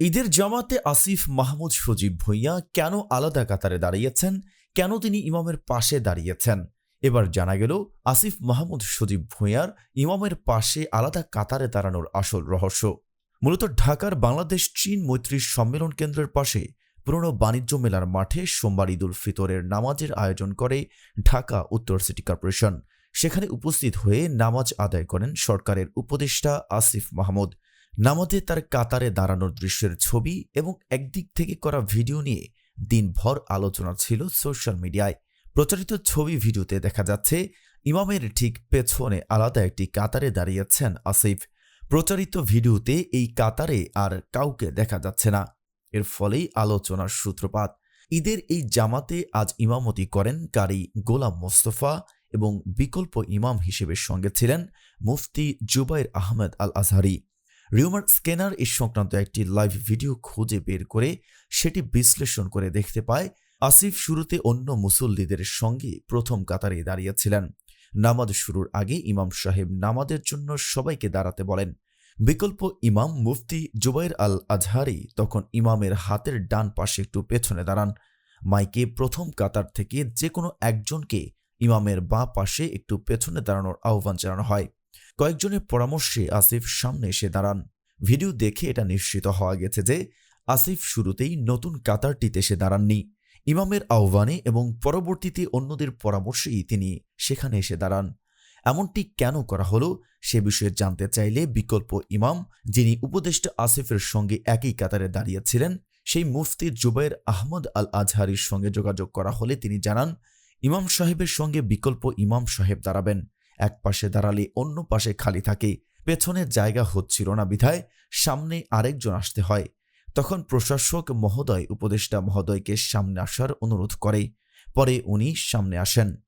ঈদের জামাতে আসিফ মাহমুদ সজীব ভুঁইয়া কেন আলাদা কাতারে দাঁড়িয়েছেন? কেন তিনি ইমামের পাশে দাঁড়িয়েছেন? এবার জানা গেল, আসিফ মাহমুদ সজীব ভুঁইয়ার ইমামের পাশে আলাদা কাতারে দাঁড়ানোর আসল রহস্য। মূলত ঢাকার বাংলাদেশ চীন মৈত্রী সম্মেলন কেন্দ্রের পাশে পুরনো বাণিজ্য মেলার মাঠে সোমবার ঈদুল ফিতরের নামাজের আয়োজন করে ঢাকা উত্তর সিটি কর্পোরেশন। সেখানে উপস্থিত হয়ে নামাজ আদায় করেন সরকারের উপদেষ্টা আসিফ মাহমুদ। নামাজে তার কাতারে দাঁড়ানোর দৃশ্যের ছবি এবং একদিক থেকে করা ভিডিও নিয়ে দিনভর আলোচনা ছিল সোশ্যাল মিডিয়ায়। প্রচারিত ছবি ভিডিওতে দেখা যাচ্ছে, ইমামের ঠিক পেছনে আলাদা একটি কাতারে দাঁড়িয়েছেন আসিফ। প্রচারিত ভিডিওতে এই কাতারে আর কাউকে দেখা যাচ্ছে না। এর ফলেই আলোচনার সূত্রপাত। ঈদের এই জামাতে আজ ইমামতি করেন কারি গোলাম মোস্তফা এবং বিকল্প ইমাম হিসেবে সঙ্গে ছিলেন মুফতি জুবাইর আহমেদ আল আজহারি রিউমার স্ক্যানার এই সংক্রান্ত একটি লাইভ ভিডিও খুঁজে বের করে সেটি বিশ্লেষণ করে দেখতে পায়, আসিফ শুরুতে অন্য মুসল্লিদের সঙ্গে প্রথম কাতারে দাঁড়িয়েছিলেন। নামাজ শুরুর আগে ইমাম সাহেব নামাজের জন্য সবাইকে দাঁড়াতে বলেন। বিকল্প ইমাম মুফতি জুবাইর আল আজহারি তখন ইমামের হাতের ডান পাশে একটু পেছনে দাঁড়ান। মাইকে প্রথম কাতার থেকে যে কোনো একজনকে ইমামের বাঁ পাশে একটু পেছনে দাঁড়ানোর আহ্বান জানানো হয়। কয়েকজনের পরামর্শে আসিফ সামনে এসে দাঁড়ান। ভিডিও দেখে এটা নিশ্চিত হওয়া গেছে যে আসিফ শুরুতেই নতুন কাতারটিতে এসে দাঁড়াননি। ইমামের আহ্বানে এবং পরবর্তীতে অন্যদের পরামর্শেই তিনি সেখানে এসে দাঁড়ান। এমনটি কেন করা হলো সে বিষয়ে জানতে চাইলে বিকল্প ইমাম, যিনি উপদেষ্টা আসিফের সঙ্গে একই কাতারে দাঁড়িয়েছিলেন, সেই মুফতি জুবাইর আহমদ আল আজহারির সঙ্গে যোগাযোগ করা হলে তিনি জানান, ইমাম সাহেবের সঙ্গে বিকল্প ইমাম সাহেব দাঁড়াবেন। এক পাশে দাঁড়ালে অন্য পাশে খালি থাকে। পেছনের জায়গা হচ্ছিল না বিধায় সামনে আরেকজন আসতে হয়। তখন প্রশাসক মহোদয়, উপদেষ্টা মহোদয়কে সামনে আসার অনুরোধ করে। পরে উনি সামনে আসেন।